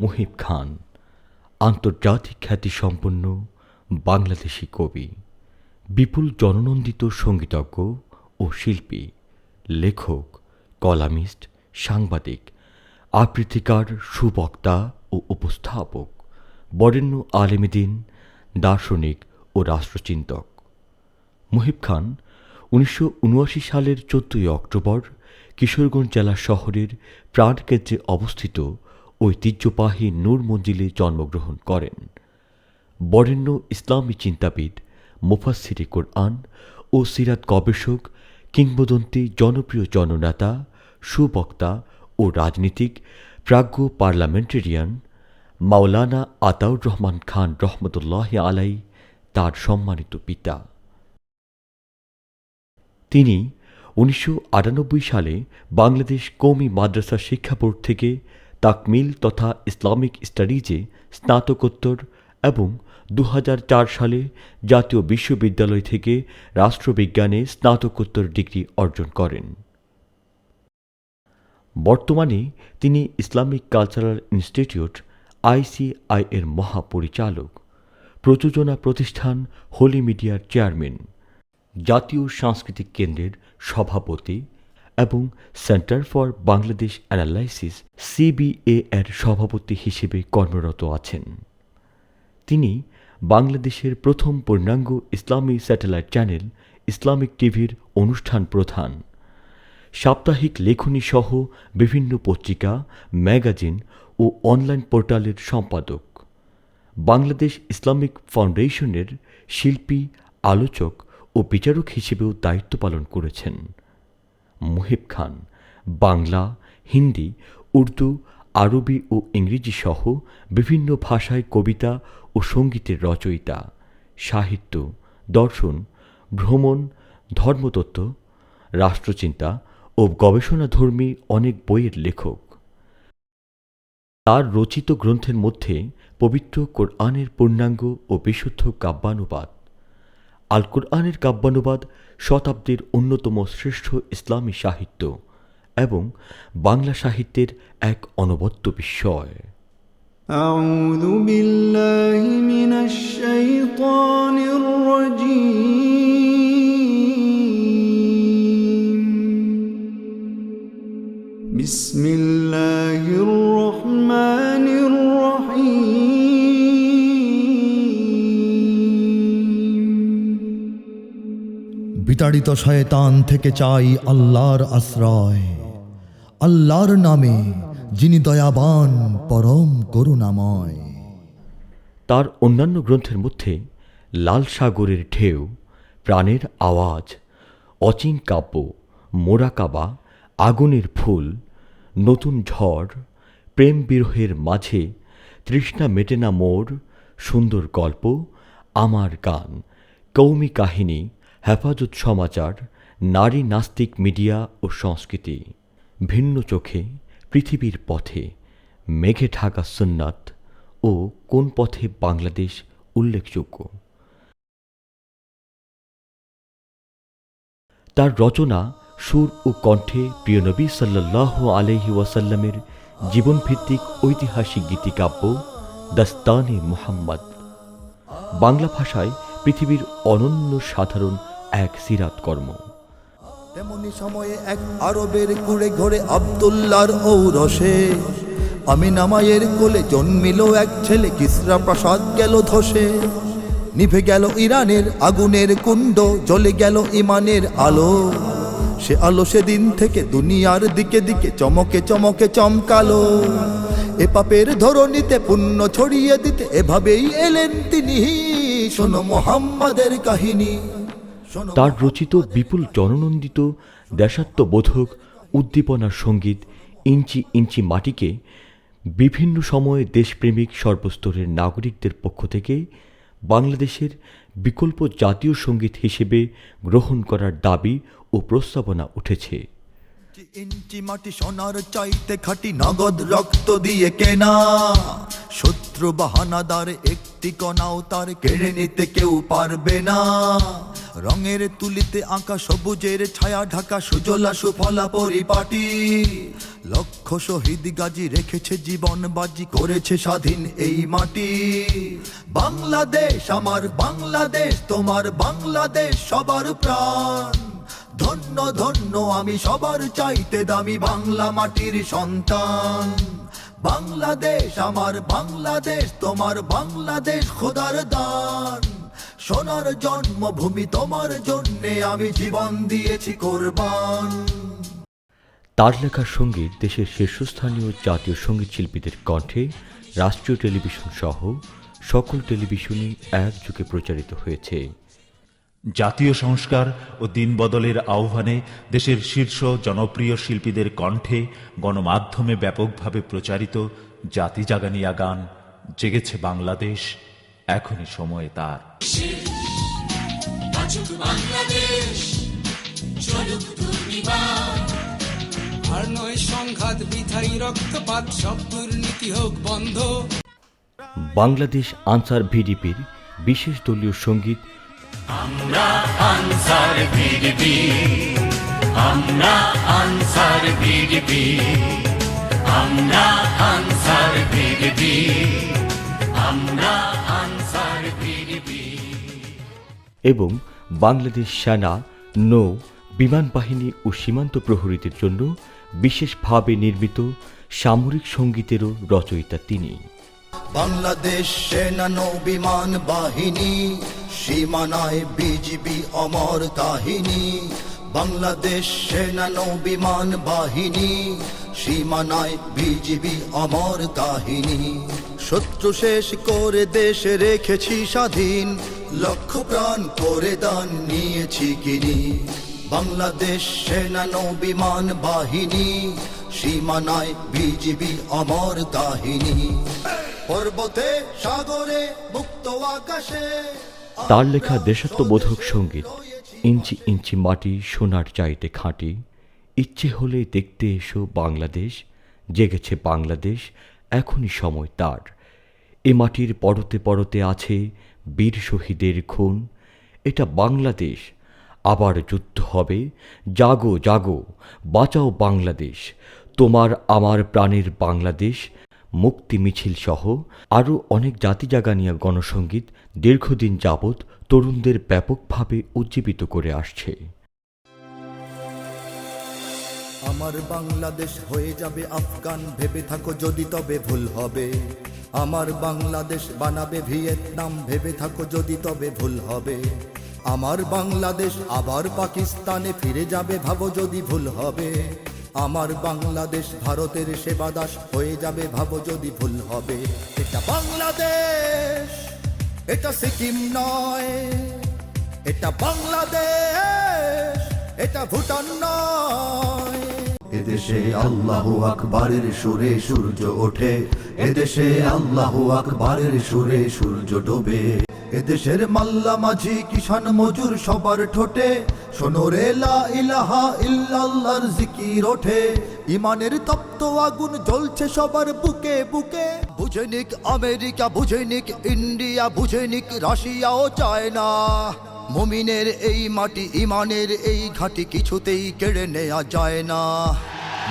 মুহিব খান, আন্তর্জাতিক খ্যাতিসম্পন্ন বাংলাদেশি কবি, বিপুল জননন্দিত সঙ্গীতজ্ঞ ও শিল্পী, লেখক, কলামিস্ট, সাংবাদিক, আবৃত্তিকার, সুবক্তা ও উপস্থাপক, বরেণ্য আলেমদিন, দার্শনিক ও রাষ্ট্রচিন্তক। মুহিব খান উনিশশো উনআশি সালের চোদ্দই অক্টোবর কিশোরগঞ্জ জেলা শহরের প্রাণকেন্দ্রে অবস্থিত ঐতিহ্যবাহী নূর মঞ্জিলে জন্মগ্রহণ করেন। বরেণ্য ইসলামী চিন্তাবিদ মুফাসসিরে কোরআন ও সিরাত গবেষক, কিংবদন্তি, জনপ্রিয় জননেতা, সুবক্তা ও রাজনীতিক, প্রাজ্ঞ পার্লামেন্টেরিয়ান মাওলানা আতাউর রহমান খান রহমতুল্লাহ আলাই তার সম্মানিত পিতা। তিনি উনিশশো আটানব্বই সালে বাংলাদেশ কৌমি মাদ্রাসা শিক্ষা বোর্ড থেকে তাকমিল তথা ইসলামিক স্টাডিজে স্নাতকোত্তর এবং দু হাজার চার সালে জাতীয় বিশ্ববিদ্যালয় থেকে রাষ্ট্রবিজ্ঞানে স্নাতকোত্তর ডিগ্রি অর্জন করেন। বর্তমানে তিনি ইসলামিক কালচারাল ইনস্টিটিউট আইসিআই এর মহাপরিচালক। প্রযোজনা প্রতিষ্ঠান হোলি মিডিয়ার চেয়ারম্যান। জাতীয় সাংস্কৃতিক কেন্দ্রের সভাপতি এবং centre for Bangladesh analysis CBA এর সভাপতি হিসেবে কর্মরত আছেন। তিনি বাংলাদেশের প্রথম পূর্ণাঙ্গ ইসলামী স্যাটেলাইট চ্যানেল, ইসলামিক টিভির অনুষ্ঠান প্রধান। সাপ্তাহিক লেখনী সহ বিভিন্ন পত্রিকা, ম্যাগাজিন ও অনলাইন পোর্টালের সম্পাদক। বাংলাদেশ ইসলামিক ফাউন্ডেশনের শিল্পী, আলোচক ও বিচারক হিসেবেও দায়িত্ব পালন করেছেন। মুহিব খান, বাংলা, হিন্দি, উর্দু, আরবি ও ইংরেজি সহ বিভিন্ন ভাষায় কবিতা ও সঙ্গীতের রচয়িতা, সাহিত্য, দর্শন, ভ্রমণ, ধর্মতত্ত্ব, রাষ্ট্রচিন্তা ও গবেষণাধর্মী অনেক বইয়ের লেখক। তার রচিত গ্রন্থের মধ্যে পবিত্র কোরআনের পূর্ণাঙ্গ ও বিশুদ্ধ কাব্যানুবাদ আল কোরআনের কাব্যানুবাদ শতাব্দীর অন্যতম শ্রেষ্ঠ ইসলামী সাহিত্য এবং বাংলা সাহিত্যের এক অনবদ্য বিস্ময় أعوذ بالله من الشيطان الرجيم بسم الله الرحمن বিতাড়িত শয়তান থেকে চাই আল্লাহর আশ্রয়। আল্লাহর নামে যিনি দয়াবান, পরম করুণাময়। তার অন্যান্য গ্রন্থের মধ্যে লাল সাগরের ঢেউ, প্রাণের আওয়াজ, অচিন কাব্য মোরাকাবা আগুনের ফুল, নতুন ঝড়, প্রেম বিরহের মাঝে, তৃষ্ণা মেটে না মোর, সুন্দর গল্প, আমার গান, কৌমি কাহিনী হেফাজত সমাচার, নারী নাস্তিক মিডিয়া ও সংস্কৃতি, ভিন্ন চোখে, পৃথিবীর পথে, মেঘে ঢাকা সুন্নাত ও কোন পথে বাংলাদেশ উল্লেখযোগ্য। তার রচনা সুর ও কণ্ঠে প্রিয় নবী সাল্লাহ আলহি ওয়াসাল্লামের জীবনভিত্তিক ঐতিহাসিক গীতিকাব্য দাস্তানে মুহাম্মদ। বাংলা ভাষায় পৃথিবীর অনন্য সাধারণ এক সিরাত কর্ম। তেমনি সময়ে এক আরবের কুড়ে ঘরে আবদুল্লার ঔরসে। আমি নামায়ের কোলে জন্মিল এক ছেলে, কিসরা প্রাসাদ গেল ধসে। নিভে গেল ইরানের আগুনের কুণ্ড, জ্বলে গেল ইমানের আলো। সে আলো সেদিন থেকে দুনিয়ার দিকে দিকে চমকে চমকে চমকালো। এ পাপের ধরনীতে পুণ্য ছড়িয়ে দিতে এভাবেই এলেন তিনি, শোনো মোহাম্মদের কাহিনী। তার রচিত বিপুল জননন্দিত দেশাত্মবোধক উদ্দীপনার সংগীত ইঞ্চি ইঞ্চি মাটিকে বিভিন্ন সময়ে দেশপ্রেমিক সর্বস্তরের নাগরিকদের পক্ষ থেকে বাংলাদেশের বিকল্প জাতীয় সংগীত হিসেবে গ্রহণ করার দাবি ও প্রস্তাবনা উঠেছে। ইঞ্চি মাটি সোনার চাইতে খাটি নগদ রক্ত দিয়ে কেনা। শত্রু বাহানাদার একটি কণাও তার কেড়ে নিতে কেউ পারবে না। রঙের তুলিতে আঁকা সবুজের ছায়া ঢাকা সুজলা সুফলা পরিপাটি। লক্ষ শহীদ গাজী রেখেছে জীবন বাজি, করেছে স্বাধীন এই মাটি। বাংলাদেশ আমার বাংলাদেশ, তোমার বাংলাদেশ সবার প্রাণ। ধন্য ধন্য, আমি সবার চাইতে দামি বাংলা মাটির সন্তান। বাংলাদেশ, আমার বাংলাদেশ, তোমার বাংলাদেশ খোদার দান। সোনার জন্মভূমি তোমার জন্যে আমি জীবন দিয়েছি কোরবান। তার লেখা সংগীত দেশের শীর্ষস্থানীয় জাতীয় সংগীত শিল্পীদের কণ্ঠে রাষ্ট্রীয় টেলিভিশন সহ সকল টেলিভিশনে একযুগে প্রচারিত হয়েছে। জাতীয় সংস্কার ও দিন বদলের আহ্বানে দেশের শীর্ষ জনপ্রিয় শিল্পীদের কণ্ঠে গণমাধ্যমে ব্যাপকভাবে প্রচারিত জাতি জাগানিয়া গান জেগেছে বাংলাদেশ এখনই সময় তার। বাঁচুক বাংলাদেশ চলুক দুর্নিবার আর নয় সংঘাত বিধায়ী রক্তপাত সব দুর্নীতি হোক বন্ধ। বাংলাদেশ আনসার ভিডিপির বিশেষ দলীয় সংগীত আমরা আনসার বিডিপি আমরা আনসার বিডিপি আমরা আনসার বিডিপি আমরা আনসার বিডিপি এবং বাংলাদেশ সেনা, নৌ, বিমান বাহিনী ও সীমান্ত প্রহরীদের জন্য বিশেষভাবে নির্মিত সামরিক সঙ্গীতেরও রচয়িতা তিনি। বাংলাদেশ সেনা নৌ বিমান বাহিনী, সীমানায় বিজিবি অমর কাহিনী। বাংলাদেশ সেনা নৌ বিমান বাহিনী, সীমানায় বিজিবি অমর কাহিনী। শত্রু শেষ করে দেশ রেখেছি স্বাধীন লক্ষ প্রাণ করে দান নিয়েছি কিনি বাংলাদেশ সেনা নৌ বিমান বাহিনী, সীমানায় বিজিবি অমর কাহিনী। পর্বতে, সাগরে, মুক্ত আকাশে। তার লেখা দেশাত্মবোধক সংগীত, ইঞ্চি ইঞ্চি মাটি, সোনার চাইতে খাঁটি। ইচ্ছে হলে দেখতে এসো বাংলাদেশ, জেগেছে বাংলাদেশ, এখনই সময় তার। এ মাটির পরতে পরতে আছে বীর শহীদের খুন। এটা বাংলাদেশ, আবার যুদ্ধ হবে। জাগো জাগো, বাঁচাও বাংলাদেশ। তোমার, আমার প্রাণের বাংলাদেশ মুক্তি মিছিল সহ আরও অনেক জাতি জাগানিয়া গণসঙ্গীত দীর্ঘদিন যাবৎ তরুণদের ব্যাপকভাবে উজ্জীবিত করে আসছে। আমার বাংলাদেশ হয়ে যাবে আফগান, ভেবে থাকো যদি তবে ভুল হবে। আমার বাংলাদেশ বানাবে ভিয়েতনাম, ভেবে থাকো যদি তবে ভুল হবে। আমার বাংলাদেশ আবার পাকিস্তানে ফিরে যাবে, ভাবো যদি ভুল হবে। আমার বাংলাদেশ ভারতের সেবা দাস হয়ে যাবে, ভাবো যদি ভুল হবে। এটা বাংলাদেশ, এটা সিকিম নয়। এটা বাংলাদেশ, এটা ভুটান নয়। এদেশে আল্লাহু আকবারের সুরে সূর্য ওঠে। এদেশে আল্লাহু আকবারের সুরে সূর্য ডোবে। এদেশের মাল্লা মাঝি কিষান মজুর সবার ঠোঁটে। সোনরে লা ইলাহা ইল্লাল্লাহর জিকির ওঠে। ইমানের তপ্ত আগুন জ্বলছে সবার বুকে বুকে। বুঝেনিক আমেরিকা বুঝেনিক ইন্ডিয়া বুঝেনিক রাশিয়া ও চায়না। মুমিনের এই মাটি, ইমানের এই ঘাটি কিছুতেই কেড়ে নেওয়া যায় না।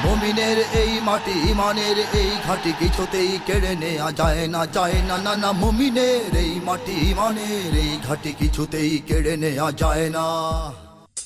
মুমিনের এই মাটি ইমানের এই ঘাটি কিছুতেই কেড়ে নেয়া যায় না যায় না না না, মমিনের এই মাটি ইমানের এই ঘাটি কিছুতেই কেড়ে নেয়া যায় না।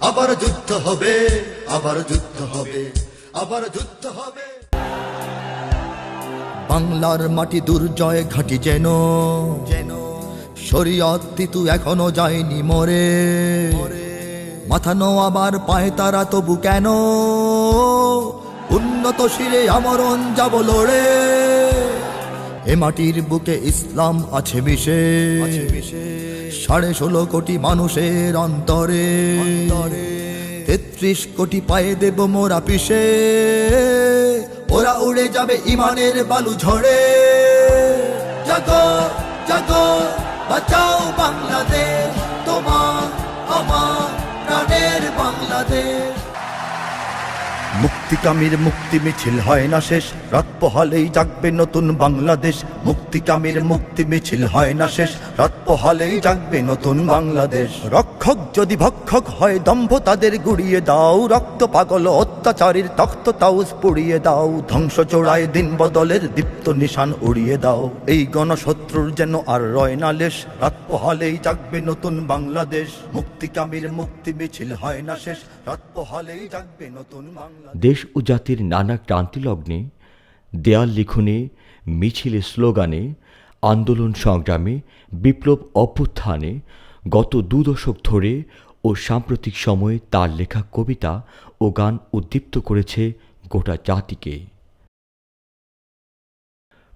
আবার যুদ্ধ হবে, আবার যুদ্ধ হবে, আবার যুদ্ধ হবে। বাংলার মাটি দুর্জয় ঘাটি যেন যেন। শরীয়ত তিতু এখনও যায়নি মরে। মাথা নোয়াবার পায়ে তারা তবু কেন? উন্নত শিরে আমরণ যাব লড়ে। এ মাটির বুকে ইসলাম আছে বিশেষ। সাড়ে ষোলো কোটি মানুষের অন্তরে। তেত্রিশ কোটি পায়ে দেব মোরা পিসে ওরা উড়ে যাবে ইমানের বালু ঝড়ে জাগো জাগো বাঁচাও বাংলাদেশ। মুক্তিকামীর মুক্তি মিছিল হয় না শেষ। রাত পোহালেই জাগবে নতুন বাংলাদেশ। মুক্তিকামীর মুক্তি মিছিল হয় না শেষ। রাত পোহালেই জাগবে নতুন বাংলাদেশ। রক্ষক যদি ভক্ষক হয় দম্ভ তাদের গুড়িয়ে দাও। রক্ত পাগল অত্যাচারীর তখ্ত তাউস পুড়িয়ে দাও। ধ্বংস চোড়ায় দিন বদলের দীপ্ত নিশান উড়িয়ে দাও। এই গণশত্রুর যেন আর রয় না লেশ, রাত পোহালেই জাগবে নতুন বাংলাদেশ। মুক্তিকামীর মুক্তি মিছিল হয় না শেষ, রাত পোহালেই জাগবে নতুন বাংলাদেশ। দেশ ও জাতির নানা ক্রান্তিলগ্নে, দেয়াল লিখনে, মিছিলে স্লোগানে, আন্দোলন সংগ্রামে, বিপ্লব অভ্যুত্থানে, গত দু দশক ধরে ও সাম্প্রতিক সময়ে তার লেখা কবিতা ও গান উদ্দীপ্ত করেছে গোটা জাতিকে।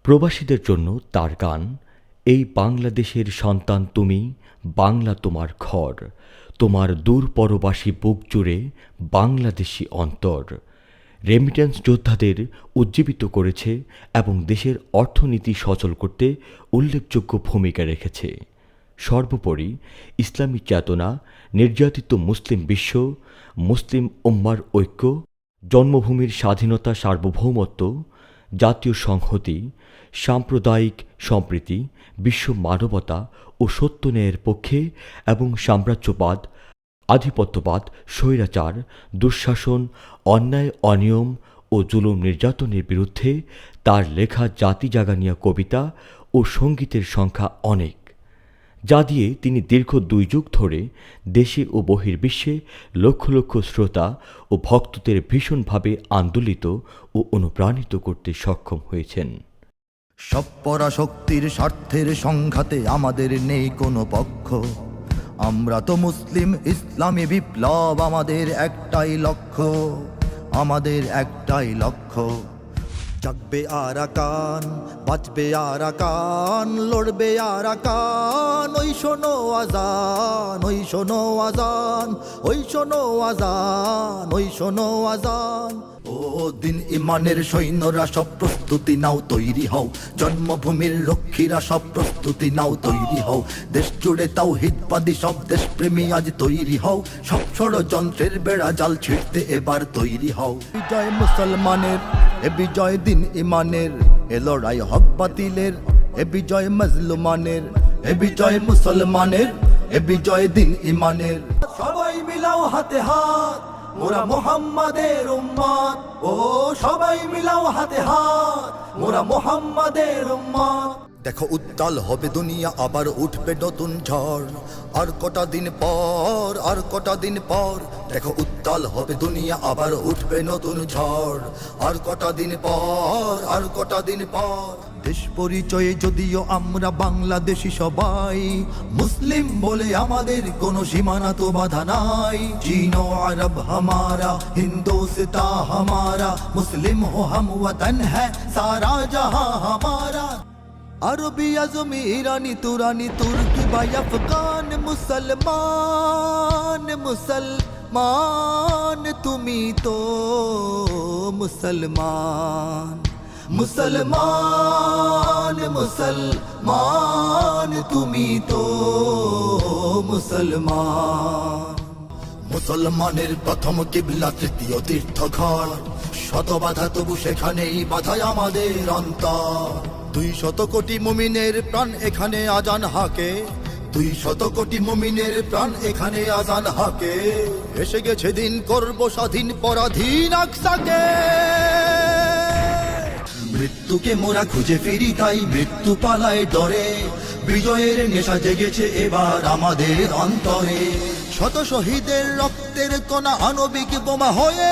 প্রবাসীদের জন্য তার গান, এই বাংলাদেশের সন্তান তুমি, বাংলা তোমার ঘর, তোমার দূর পরবাসী বুক জুড়ে বাংলাদেশি অন্তর। রেমিটেন্স যোদ্ধাদের উজ্জীবিত করেছে এবং দেশের অর্থনীতি সচল করতে উল্লেখযোগ্য ভূমিকা রেখেছে। সর্বোপরি ইসলামী চেতনা, নির্যাতিত মুসলিম বিশ্ব, মুসলিম উম্মার ঐক্য, জন্মভূমির স্বাধীনতা সার্বভৌমত্ব, জাতীয় সংহতি, সাম্প্রদায়িক সম্প্রীতি, বিশ্ব মানবতা ও সত্য ন্যায়ের পক্ষে এবং সাম্রাজ্যবাদ, আধিপত্যবাদ, স্বৈরাচার, দুঃশাসন, অন্যায়, অনিয়ম ও জুলুম নির্যাতনের বিরুদ্ধে তার লেখা জাতি জাগানিয়া কবিতা ও সঙ্গীতের সংখ্যা অনেক। যা দিয়ে তিনি দীর্ঘ দুই যুগ ধরে দেশে ও বহির্বিশ্বে লক্ষ লক্ষ শ্রোতা ও ভক্তদের ভীষণভাবে আন্দোলিত ও অনুপ্রাণিত করতে সক্ষম হয়েছেন। সব পরাশক্তির স্বার্থের সংঘাতে আমাদের নেই কোনো পক্ষ। আমরা তো মুসলিম, ইসলামী বিপ্লব আমাদের একটাই লক্ষ্য। আমাদের একটাই লক্ষ্য। জাগবে আর আকান, বাঁচবে আর আকান, লড়বে আর আকান। ওই শোনো আজান, ওই শোনো আজান, ওই শোনো আজান, ওই শোনো আজান। ও দিন ইমানের সৈন্যরা সব প্রস্তুতি নাও, তৈরি হও। জন্মভূমির রক্ষীরা সব প্রস্তুতি নাও, তৈরি হও। দেশ জুড়ে তাও হিতবাদী সব দেশপ্রেমী আজ তৈরি হও। সব ষড়যন্ত্রের বেড়া জাল ছিঁড়তে এবার তৈরি হও। বিজয় মুসলমানের এ বিজয় দিন ইমানের, এ লড়াই হক বাতিলের, এ বিজয় মজলুমানের, এ বিজয় মুসলমানের, এ বিজয় দিন ইমানের। সবাই মিলাও হাতে হাত, মোরা মোহাম্মদের উম্মাদ। ও সবাই মিলাও হাতে হাত, মোরা মোহাম্মদের উম্মত দেখো উত্তাল হবে দুনিয়া, আবার উঠবে নতুন ঝড়। আর কটা দিন পর, আর কটা দিন পর, দেখো উত্তাল হবে দুনিয়া, আবার উঠবে নতুন ঝড়। আর কটা দিন পর, আর কটা দিন পর। দেশ পরিচয়ে যদিও আমরা বাংলাদেশি সবাই, মুসলিম বলে আমাদের কোনো সীমানা তো বাধা নাই। চীন আরব হামারা, হিন্দু হিন্দুস্তা হামারা, মুসলিম হো হাম হ্যাঁ সারা জাহাं হামারা। আরবি আজমি, ইরানি, তুরানি, তুর্কি বা আফগান, মুসলমান মুসলমান, তুমি তো মুসলমান মুসলমান মুসলমান, তুমি তো মুসলমান। মুসলমানের প্রথম কিবলা, তৃতীয় তীর্থঘর, শত বাধা তবু সেখানেই বাধায় আমাদের অন্তর। দুই শত কোটি মুমিনের প্রাণ এখানে আজান হাকে। দুই শত কোটি মুমিনের প্রাণ এখানে আজান হাকে। এসে গেছে দিন করব স্বাধীন পরাধীন আকসাকে। মৃত্যুকে মোরা খুঁজে ফিরি তাই মৃত্যু পালায় ডরে। বিজয়ের নেশা জেগেছে এবার আমাদের অন্তরে। শত শহীদের রক্তের কণা আণবিক বোমা হয়ে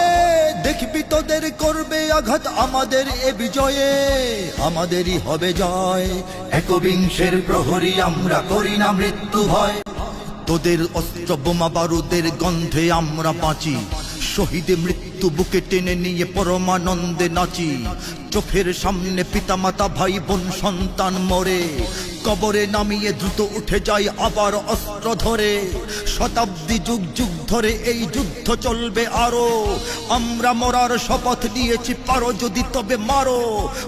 দেখবি তোদের করবে আঘাত আমাদের এ বিজয়ে। আমাদেরই হবে জয়, একবিংশের প্রহরী আমরা করি না মৃত্যু ভয়। তোদের অস্ত্র বোমা বারুদের গন্ধে আমরা বাঁচি। শহীদে মৃত্যু বুকে টেনে নিয়ে পরমানন্দে নাচি। চোখের সামনে পিতামাতা ভাই বোন সন্তান মরে। কবরে নামিয়ে দ্রুত উঠে যায়, আবার অস্ত্র ধরে। শতাব্দী যুগ যুগ ধরে এই যুদ্ধ চলবে আরও। আমরা মরার শপথ নিয়েছি, পারো যদি তবে মারো।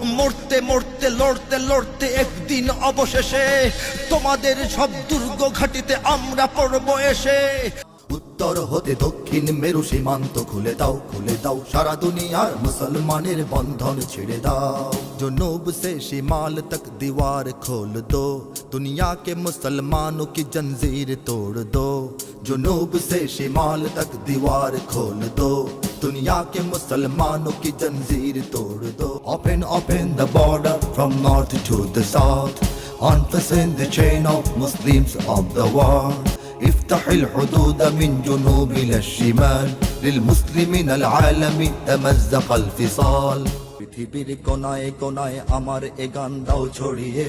মরতে মরতে, লড়তে লড়তে একদিন অবশেষে তোমাদের সব দুর্গ ঘাটিতে আমরা পড়ব এসে। উত্তর হতে দক্ষিণ মেরু সীমান্ত খুলে দাও খুলে দাও সারা দুনিয়ার মুসলমানের বন্ধন ছেড়ে দাও जुनूब से शिमाल तक दीवार खोल दो दुनिया के मुसलमानों की जंजीर तोड़ दो जुनूब से शिमाल तक दीवार खोल दो दुनिया के मुसलमानों की जंजीर तोड़ दो open open the border from north to the south unfasten the chain of Muslims of the world افتح الحدود من جنوب إلى الشمال للمسلمين العالم تمزق الفصال পৃথিবীর কোনায় কোনায় আমার এ গান দাও ছড়িয়ে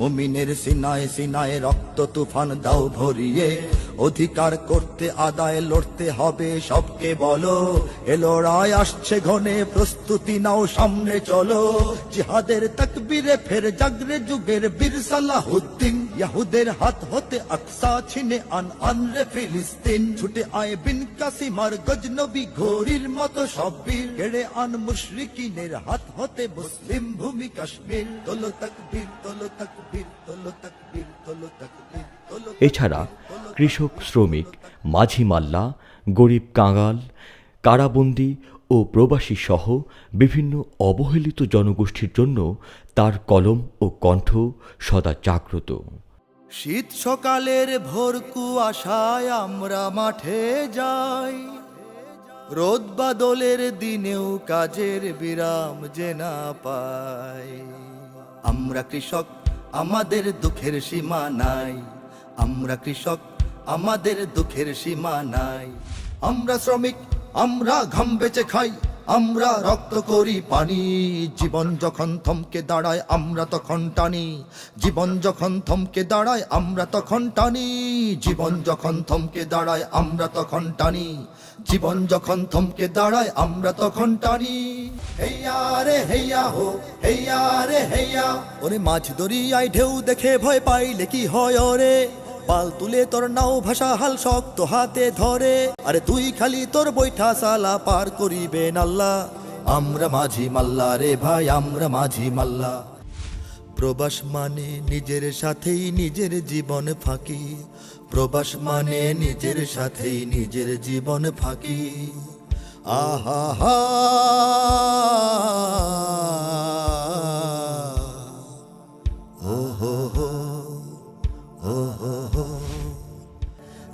মুমিনের সিনায় সিনায় রক্ত তুফান দাও ভরিয়ে অধিকার করতে আদায় লড়তে হবে সবকে বলো এ লড়াই আসছে ঘনে প্রস্তুতি নাও সামনে চলো জিহাদের তকবীরে ফের জাগরে যুগের বীর সালাহুদ্দিন ইয়াহুদের হাত হতে আকসা ছিনে আন আনরে ফিলিস্তিন ছুটে আয় বিন কাসিমার গজনবী ঘোরির মতো সব বীর কেড়ে আন মুশরিকিনের হাত হতে মুসলিম ভূমি কাশ্মীর তোলো তকবীর তোলো তকবীর তোলো তকবীর তোলো তকবীর এছাড়া কৃষক, শ্রমিক, মাঝি মাল্লা, গরিব কাঙাল, কারাবন্দী ও প্রবাসী সহ বিভিন্ন অবহেলিত জনগোষ্ঠীর জন্য তার কলম ও কণ্ঠ সদা জাগ্রত। শীত সকালের ভোর কুয়াশায় আমরা মাঠে যাই। রোদ বাদলের দিনেও কাজের বিরাম যে না পাই। আমরা কৃষক, আমাদের দুঃখের সীমা নাই। আমরা কৃষক, আমাদের দুঃখের সীমা নাই। আমরা শ্রমিক, আমরা ঘাম বেচে খাই। আমরা রক্ত করি পানি। জীবন যখন থমকে দাঁড়ায়, আমরা তখন টানি। জীবন যখন থমকে দাঁড়ায়, আমরা তখন টানি। জীবন যখন থমকে দাঁড়ায়, আমরা তখন টানি। জীবন যখন থমকে দাঁড়ায়, আমরা তখন টানি। হেইয়া রে হেইয়া হো, হেইয়া রে হেইয়া। ওরে মাছ দরিয়ায় ঢেউ দেখে ভয় পাইলে কি হয় ওরে? পাল তুলে তোর নাও ভাষা হাল শক্ত হাতে ধরে। আরে তুই খালি তোর বৈঠা সালা পার করিবে নাল্লা। আমরা মাঝি মাল্লা রে ভাই, আমরা মাঝি মাল্লা। প্রবাস মানে নিজের সাথেই নিজের জীবন ফাঁকি। প্রবাস মানে নিজের সাথেই নিজের জীবন ফাঁকি। আহা, হা। ও, হো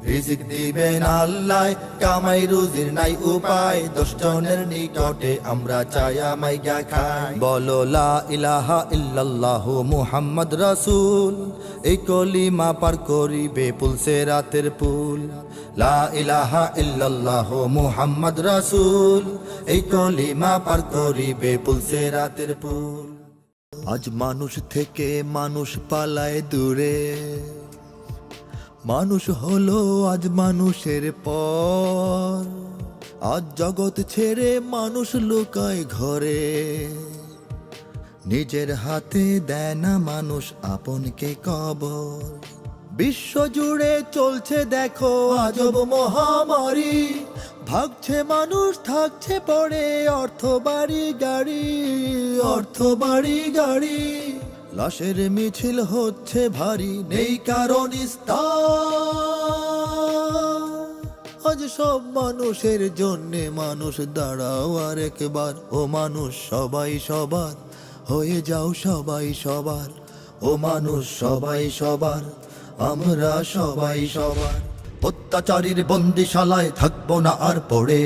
রিজিক দিবেন আল্লাহ, কামাই রুজির নাই উপায়, দশ জনের নিকটে আমরা চায়া মাইগা খাই। বলো, লা ইলাহা ইল্লাল্লাহু মুহাম্মদ রাসূল, এই কলিমা পার করিবে পুলসে রাতের পুল। লা ইলাহা ইল্লাল্লাহু মুহাম্মদ রাসূল, এই কলিমা পার করিবে পুলসে রাতের পুল। আজ মানুষ থেকে মানুষ পালায় দূরে। মানুষ হলো আজ মানুষের পর। আজ জগৎ ছেড়ে মানুষ লুকায় ঘরে। নিজের হাতে দেয় না মানুষ আপনকে কবর। বিশ্ব জুড়ে চলছে দেখো আজব মহামারী। ভাগছে মানুষ, থাকছে পড়ে অর্থ বাড়ি গাড়ি, অর্থ বাড়ি গাড়ি। লাশের মিছিল হচ্ছে ভারী, নেই কারণ আজ সব মানুষের জন্যে মানুষ দাঁড়াও আর একবার ও মানুষ সবাই সবার, হয়ে যাও সবাই সবার। ও মানুষ সবাই সবার, আমরা সবাই সবার। অত্যাচারীর বন্দিশালায় থাকব না আর পড়ে।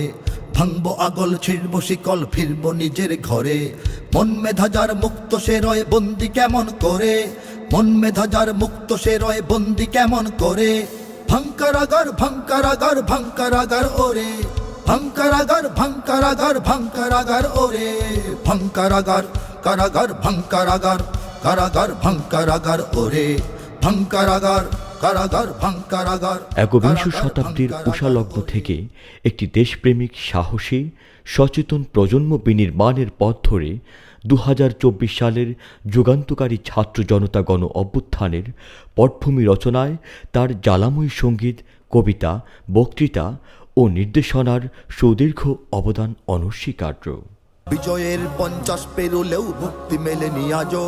ভাঙবো আগল, ছিড়ব শিকল, ফিরবো নিজের ঘরে। মন মেধা যার মুক্ত সে রয় বন্দি কেমন করে? মন মেধা যার মুক্ত সে রয় বন্দি কেমন করে? ভাঙ্কারাগার ভাঙ্কারাগার ভাঙ্কারাগার ওরে। ভাঙ্কারাগার ভাঙ্কারাগার ভাঙ্কারাগার ওরে। ভাঙ্কারাগার কারাগার ভাঙ্কারাগার কারাগার ভাঙ্কারাগার ওরে। ভাঙ্কারাগার কারাগার ভাঙ কারাগার একবিংশ শতাব্দীর উষালগ্ন থেকে একটি দেশপ্রেমিক সাহসী সচেতন প্রজন্ম বিনির্মাণের পথ ধরে দু হাজার চব্বিশ সালের যুগান্তকারী ছাত্র জনতা গণ অভ্যুত্থানের পটভূমি রচনায় তার জ্বালাময়ী সংগীত কবিতা বক্তৃতা ও নির্দেশনার সুদীর্ঘ অবদান অনস্বীকার্য। বিজয়ের পঞ্চাশ পেরুলেও মুক্তি মেলেনি আজও।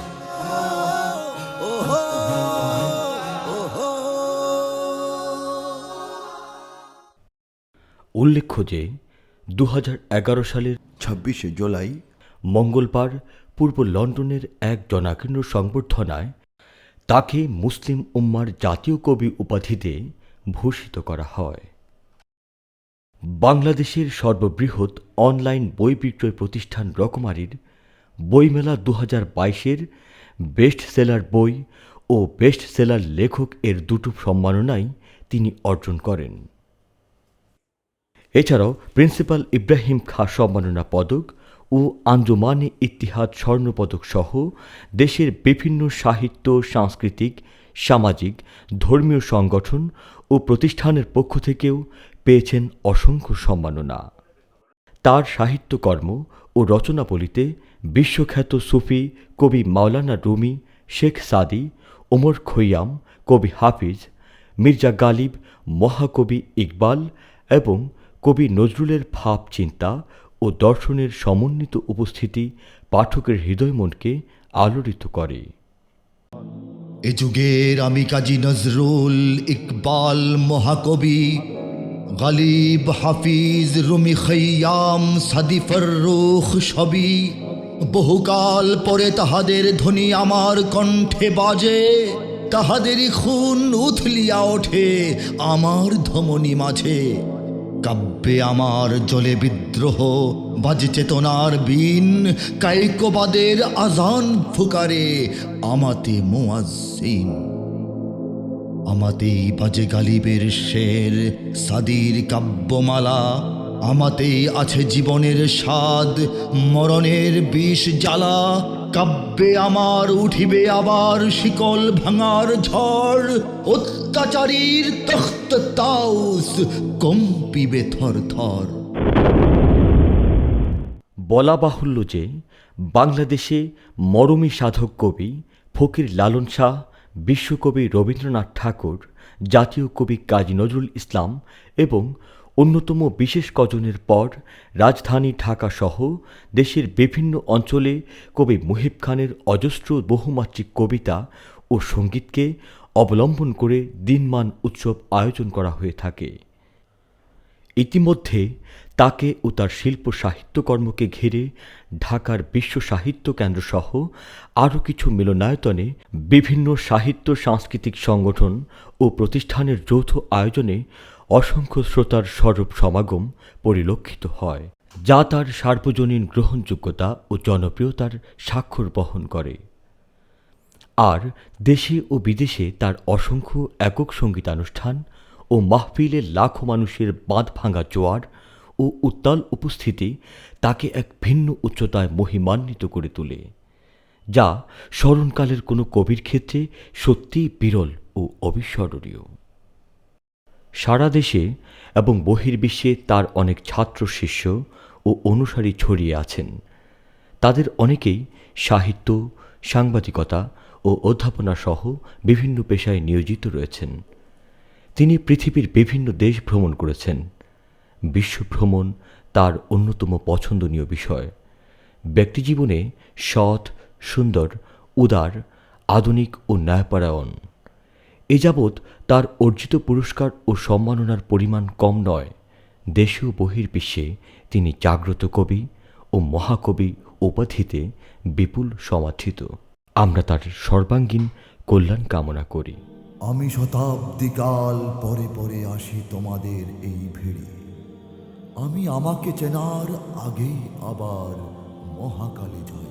উল্লেখ্য যে দু সালের ছাব্বিশে জুলাই মঙ্গলবার পূর্ব লন্ডনের এক জনাকীর্ণ সংবর্ধনায় তাকে মুসলিম উম্মার জাতীয় কবি উপাধিতে ভূষিত করা হয়। বাংলাদেশের সর্ববৃহৎ অনলাইন বই বিক্রয় প্রতিষ্ঠান রকমারির বইমেলা দু হাজার বাইশের বেস্ট সেলার বই ও বেস্ট সেলার লেখক এর দুটো সম্মাননাই তিনি অর্জন করেন। এছাড়াও প্রিন্সিপাল ইব্রাহিম খাঁ সম্মাননা পদক ও আঞ্জুমানে ইতিহাদ স্বর্ণপদক সহ দেশের বিভিন্ন সাহিত্য, সাংস্কৃতিক, সামাজিক, ধর্মীয় সংগঠন ও প্রতিষ্ঠানের পক্ষ থেকেও পেয়েছেন অসংখ্য সম্মাননা। তার সাহিত্যকর্ম ও রচনাবলিতে বিশ্বখ্যাত সুফি কবি মাওলানা রুমি শেখ সাদি, ওমর খৈয়াম, কবি হাফিজ, মির্জা গালিব, মহাকবি ইকবাল এবং কবি নজরুলের ভাব চিন্তা ও দর্শনের সমন্বিত উপস্থিতি পাঠকের হৃদয়মনকে আলোড়িত করে। এ যুগের আমি কাজী নজরুল ইকবাল মহাকবি, গালিব হাফিজ রুমি খৈয়াম সাদি ফররুখ সবই বহুকাল পরে তাহাদের ধ্বনি আমার কণ্ঠে বাজে, তাহাদেরই খুন উথলিয়া ওঠে আমার ধমনী মাঝে। কাব্যে আমার জলে বিদ্রোহ, বাজে চেতনার বিন কাইকোবাদের আজান ফুকারে, আমাতে মুয়াজ্জিন। আমাতেই বাজে গালিবের শের, সাদির কাব্যমালা, আমাতেই আছে জীবনের স্বাদ, মরণের বিষ জ্বালা কাব্যে আমার, উঠিবে আবার শিকল ভাঙার ঝড়। অত্যাচারীর তখ্ত তাউস কম্পিবে থর থর। বলা বাহুল্য যে বাংলাদেশে মরমী সাধক কবি ফকির লালন শাহ, বিশ্বকবি রবীন্দ্রনাথ ঠাকুর, জাতীয় কবি কাজী নজরুল ইসলাম এবং অন্যতম বিশেষ কজনের পর রাজধানী ঢাকা সহ দেশের বিভিন্ন অঞ্চলে কবি মুহিব খানের অজস্র বহুমাত্রিক কবিতা ও সঙ্গীতকে অবলম্বন করে দিনমান উৎসব আয়োজন করা হয়ে থাকে। ইতিমধ্যে তাকে ও তার শিল্প সাহিত্যকর্মকে ঘিরে ঢাকার বিশ্ব সাহিত্য কেন্দ্র সহ আরও কিছু মিলনায়তনে বিভিন্ন সাহিত্য সাংস্কৃতিক সংগঠন ও প্রতিষ্ঠানের যৌথ আয়োজনে অসংখ্য শ্রোতার স্বরূপ সমাগম পরিলক্ষিত হয়, যা তার সার্বজনীন গ্রহণযোগ্যতা ও জনপ্রিয়তার স্বাক্ষর বহন করে। আর দেশে ও বিদেশে তার অসংখ্য একক সঙ্গীতানুষ্ঠান ও মাহফিলের লাখো মানুষের বাঁধ ভাঙা জোয়ার ও উত্তাল উপস্থিতি তাকে এক ভিন্ন উচ্চতায় মহিমান্বিত করে তোলে, যা স্মরণকালের কোনো কবির ক্ষেত্রে সত্যিই বিরল ও অবিস্মরণীয়। সারা দেশে এবং বহির্বিশ্বে তার অনেক ছাত্র শিষ্য ও অনুসারী ছড়িয়ে আছেন। তাদের অনেকেই সাহিত্য, সাংবাদিকতা ও অধ্যাপনা সহ বিভিন্ন পেশায় নিয়োজিত রয়েছেন। তিনি পৃথিবীর বিভিন্ন দেশ ভ্রমণ করেছেন। বিশ্ব ভ্রমণ তার অন্যতম পছন্দনীয় বিষয়। ব্যক্তিজীবনে সৎ, সুন্দর, উদার, আধুনিক ও ন্যায়পরায়ণ। এ যাবৎ তার অর্জিত পুরস্কার ও সম্মাননার পরিমাণ কম নয়। দেশীয় বহির্বিশ্বে তিনি জাগ্রত কবি ও মহাকবি উপাধিতে বিপুল সমাদৃত। আমরা তার সর্বাঙ্গীন কল্যাণ কামনা করি। আমি শতাব্দীকাল পরে পরে আসি তোমাদের এই ভিড়ে। আমি আমাকে চেনার আগেই আবার মহাকালী জয়